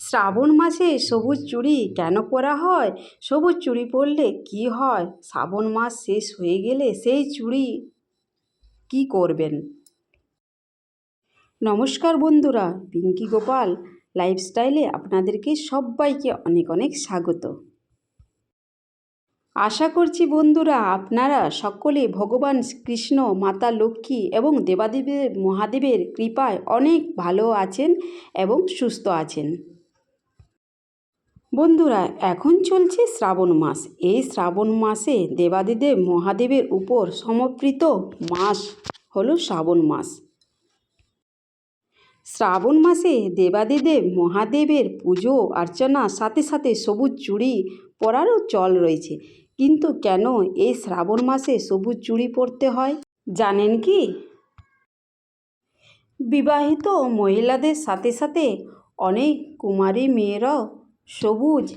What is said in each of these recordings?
শ্রাবণ মাসে সবুজ চুড়ি কেন পরা হয়? সবুজ চুড়ি পরলে কি হয়? শ্রাবণ মাস শেষ হয়ে গেলে সেই চুড়ি কি করবেন? নমস্কার বন্ধুরা, পিঙ্কি গোপাল লাইফস্টাইলে আপনাদেরকে সবাইকে অনেক অনেক স্বাগত। আশা করছি বন্ধুরা আপনারা সকলে ভগবান কৃষ্ণ, মাতা লক্ষ্মী এবং দেবাদেবের, মহাদেবের কৃপায় অনেক ভালো আছেন এবং সুস্থ আছেন। বন্ধুরা, এখন চলছে শ্রাবণ মাস। এই শ্রাবণ মাসে দেবাদিদেব মহাদেবের উপর সমর্পিত মাস হলো শ্রাবণ মাস। শ্রাবণ মাসে দেবাদিদেব মহাদেবের পুজো অর্চনার সাথে সাথে সবুজ চুড়ি পরারও চল রয়েছে। কিন্তু কেন এই শ্রাবণ মাসে সবুজ চুড়ি পরতে হয়, জানেন কি? বিবাহিত মহিলাদের সাথে সাথে অনেক কুমারী মেয়েরাও সবুজ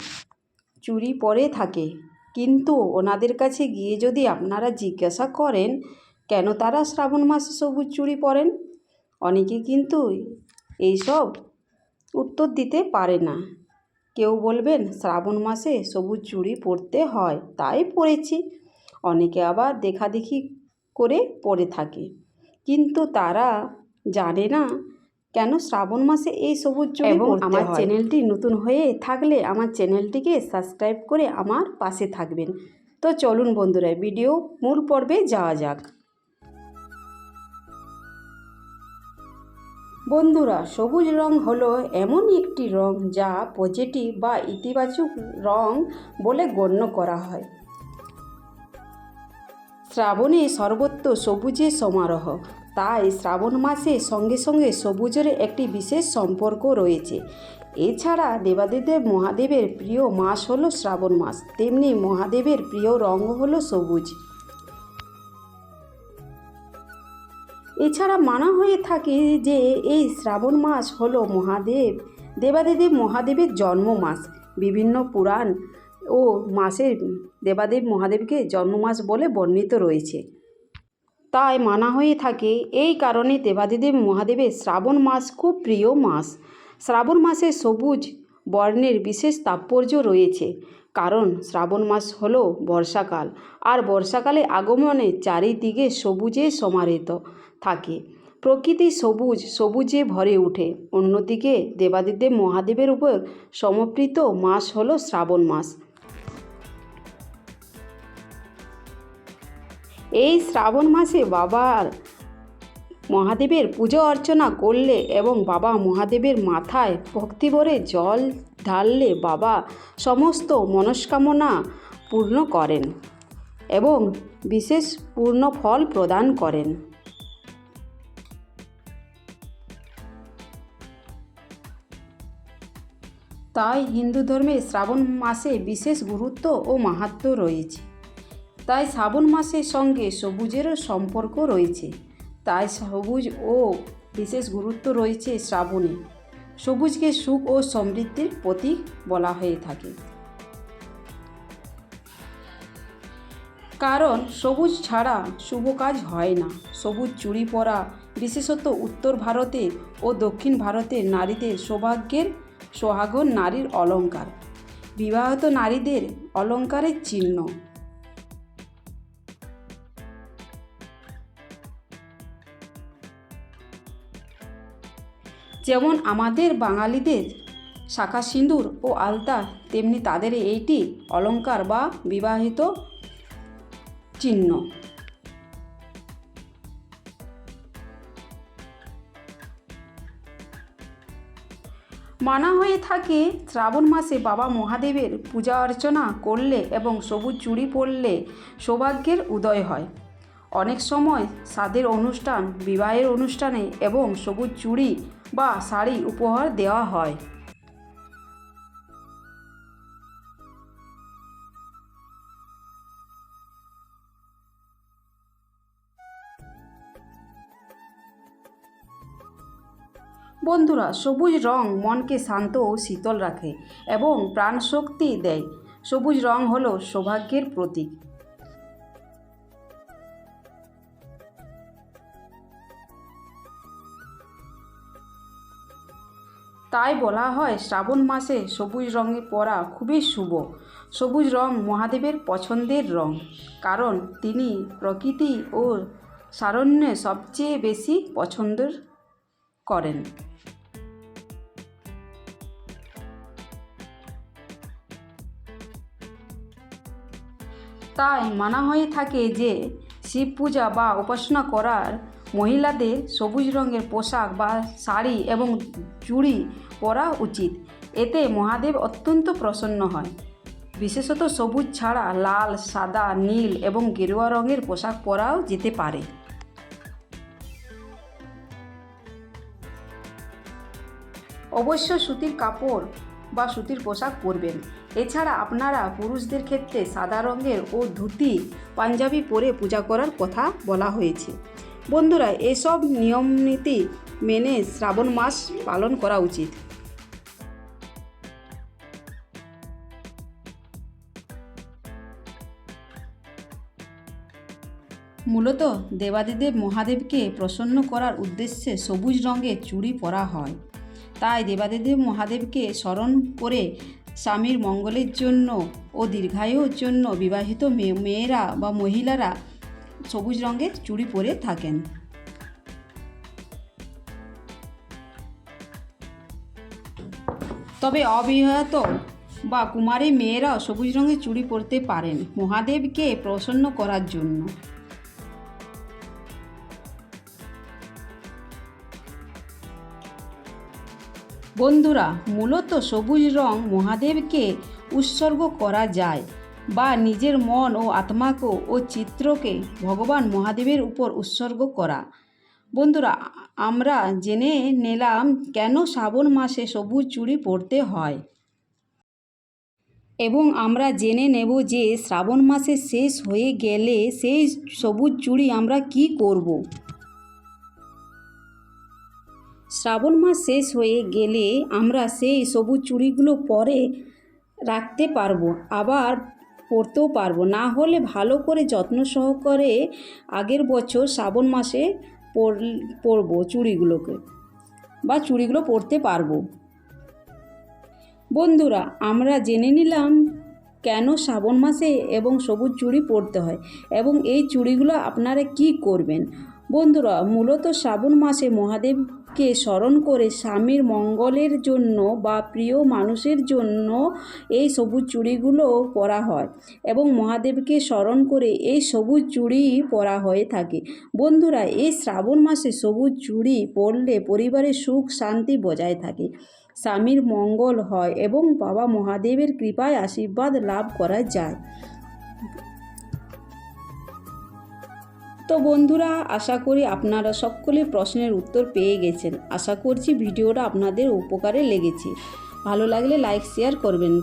চুড়ি পরে থাকে। কিন্তু ওনাদের কাছে গিয়ে যদি আপনারা জিজ্ঞাসা করেন, কেন তারা শ্রাবণ মাসে সবুজ চুড়ি পরেন? অনেকে কিন্তু এইসব উত্তর দিতে পারে না। কেউ বলবেন, শ্রাবণ মাসে সবুজ চুড়ি পরতে হয়, তাই পরেছি। অনেকে আবার দেখাদেখি করে পরে থাকে। কিন্তু তারা জানে না কেন শ্রাবণ মাসে এই সবুজ চুড়ি এবং আমার চ্যানেলটি নতুন হয়ে থাকলে আমার চ্যানেলটিকে সাবস্ক্রাইব করে আমার পাশে থাকবেন। তো চলুন বন্ধুরা ভিডিও মূল পর্বে যাওয়া যাক। বন্ধুরা সবুজ রং হলো এমন একটি রং যা পজিটিভ বা ইতিবাচক রং বলে গণ্য করা হয়। শ্রাবণে সর্বত্র সবুজের সমারোহ। তাই শ্রাবণ মাসে সঙ্গে সঙ্গে সবুজের একটি বিশেষ সম্পর্ক রয়েছে। এছাড়া দেবাদিদেব মহাদেবের প্রিয় মাস হলো শ্রাবণ মাস, তেমনি মহাদেবের প্রিয় রঙ হলো সবুজ। এছাড়া মানা হয়ে থাকে যে এই শ্রাবণ মাস হলো মহাদেব দেবাদেব মহাদেবের জন্ম মাস। বিভিন্ন পুরাণ ও মাসের দেবাদেব মহাদেবকে জন্ম মাস বলে বর্ণিত রয়েছে। তাই মানা হয়ে থাকে। এই কারণে দেবাদিদেব মহাদেবের শ্রাবণ মাস খুব প্রিয় মাস। শ্রাবণ মাসে সবুজ বর্ণের বিশেষ তাৎপর্য রয়েছে। কারণ শ্রাবণ মাস হলো বর্ষাকাল আর বর্ষাকালে আগমনে চারিদিকে সবুজে সমাহিত থাকে। প্রকৃতি সবুজ, সবুজে ভরে ওঠে। অন্যদিকে দেবাদিদেব মহাদেবের উপর সমর্পিত মাস হলো শ্রাবণ মাস। এই শ্রাবণ মাসে বাবার মহাদেবের পুজো অর্চনা করলে এবং বাবা মহাদেবের মাথায় ভক্তিভরে জল ঢাললে বাবা সমস্ত মনস্কামনা পূর্ণ করেন এবং বিশেষ পূর্ণ ফল প্রদান করেন। তাই হিন্দু ধর্মে শ্রাবণ মাসে বিশেষ গুরুত্ব ও মাহাত্ম্য রয়েছে। তাই শ্রাবণ মাসের সঙ্গে সবুজেরও সম্পর্ক রয়েছে। তাই সবুজ ও বিশেষ গুরুত্ব রয়েছে শ্রাবণে। সবুজকে সুখ ও সমৃদ্ধির প্রতীক বলা হয়ে থাকে। কারণ সবুজ ছাড়া শুভ কাজ হয় না। সবুজ চুড়ি পরা, বিশেষত উত্তর ভারতে ও দক্ষিণ ভারতের নারীদের সৌভাগ্যের সোহাগন নারীর অলঙ্কার। বিবাহিত নারীদের অলঙ্কারের চিহ্ন। যেমন আমাদের বাঙালিদের শাখা সিঁদুর ও আলতা, তেমনি তাদের এইটি অলঙ্কার বা বিবাহিত চিহ্ন। মানা হয়ে থাকে, শ্রাবণ মাসে বাবা মহাদেবের পূজা অর্চনা করলে এবং সবুজ চুড়ি পরলে সৌভাগ্যের উদয় হয়। অনেক সময় স্বাদের অনুষ্ঠান, বিবাহের অনুষ্ঠানে এবং সবুজ চুড়ি বা শাড়ি উপহার দেওয়া হয়। বন্ধুরা, সবুজ রং মনকে শান্ত ও শীতল রাখে এবং প্রাণশক্তি দেয়। সবুজ রং হলো সৌভাগ্যের প্রতীক। তাই বলা হয় শ্রাবণ মাসে সবুজ রঙে পরা খুবই শুভ। সবুজ রং মহাদেবের পছন্দের রং। কারণ তিনি প্রকৃতি ও সারণ্যে সবচেয়ে বেশি পছন্দ করেন। তাই মানা হয়ে থাকে যে শিব পূজা বা উপাসনা করার মহিলাদের সবুজ রঙের পোশাক বা শাড়ি এবং চুড়ি পরা উচিত। এতে মহাদেব অত্যন্ত প্রসন্ন হয় বিশেষত সবুজ ছাড়া লাল, সাদা, নীল এবং গেরুয়া রঙের পোশাক পরাও যেতে পারে। অবশ্য সুতির কাপড় বা সুতির পোশাক পরবেন। এছাড়া আপনারা পুরুষদের ক্ষেত্রে সাদা রঙের ও ধুতি, পাঞ্জাবি পরে পূজা করার কথা বলা হয়েছে। বন্ধুরা, এসব নিয়ম নীতি মেনে শ্রাবণ মাস পালন করা উচিত। মূলত দেবাদিদেব মহাদেবকে প্রসন্ন করার উদ্দেশ্যে সবুজ রঙের চুড়ি পরা হয়। তাই দেবাদিদেব মহাদেবকে স্মরণ করে স্বামীর মঙ্গলের জন্য ও দীর্ঘায়ুর জন্য বিবাহিত মেয়ে- মেয়েরা বা মহিলারা সবুজ রঙের চুড়ি পরে থাকেন। তবে অবিবাহিত বা কুমারী মেয়েরাও সবুজ রঙের চুড়ি পরতে পারেন মহাদেবকে প্রসন্ন করার জন্য। বন্ধুরা, মূলত সবুজ রং মহাদেবকে উৎসর্গ করা যায়। বা নিজের মন ও আত্মাকে ও চিত্রকে ভগবান মহাদেবের উপর উৎসর্গ করা। বন্ধুরা, আমরা জেনে নিলাম কেন শ্রাবণ মাসে সবুজ চুড়ি পরতে হয়। এবং আমরা জেনে নেব যে শ্রাবণ মাসে শেষ হয়ে গেলে সেই সবুজ চুড়ি আমরা কি করব। শ্রাবণ মাস শেষ হয়ে গেলে আমরা সেই সবুজ চুড়িগুলো পরে রাখতে পারব। আবার পরতেও পারব। না হলে ভালো করে যত্ন সহকারে আগের বছর শ্রাবণ মাসে পর, পরবো চুড়িগুলোকে বা চুড়িগুলো পরতে পারব। বন্ধুরা, আমরা জেনে নিলাম কেন শ্রাবণ মাসে এবং সবুজ চুড়ি পরতে হয় এবং এই চুড়িগুলো আপনারা কি করবেন। বন্ধুরা, মূলত শ্রাবণ মাসে মহাদেবকে স্মরণ করে স্বামীর মঙ্গলের জন্য বা প্রিয় মানুষের জন্য এই সবুজ চুড়িগুলো পরা হয় এবং মহাদেবকে স্মরণ করে এই সবুজ চুড়ি পরা হয়ে থাকে। বন্ধুরা, এই শ্রাবণ মাসে সবুজ চুড়ি পরলে পরিবারের সুখ, শান্তি বজায় থাকে। স্বামীর মঙ্গল হয় এবং বাবা মহাদেবের কৃপায় আশীর্বাদ লাভ করা যায়। তো বন্ধুরা, আশা করি আপনারা সকলে প্রশ্নের উত্তর পেয়ে গেছেন। আশা করছি ভিডিওটা আপনাদের উপকারে লেগেছে। ভালো লাগলে লাইক শেয়ার করবেন।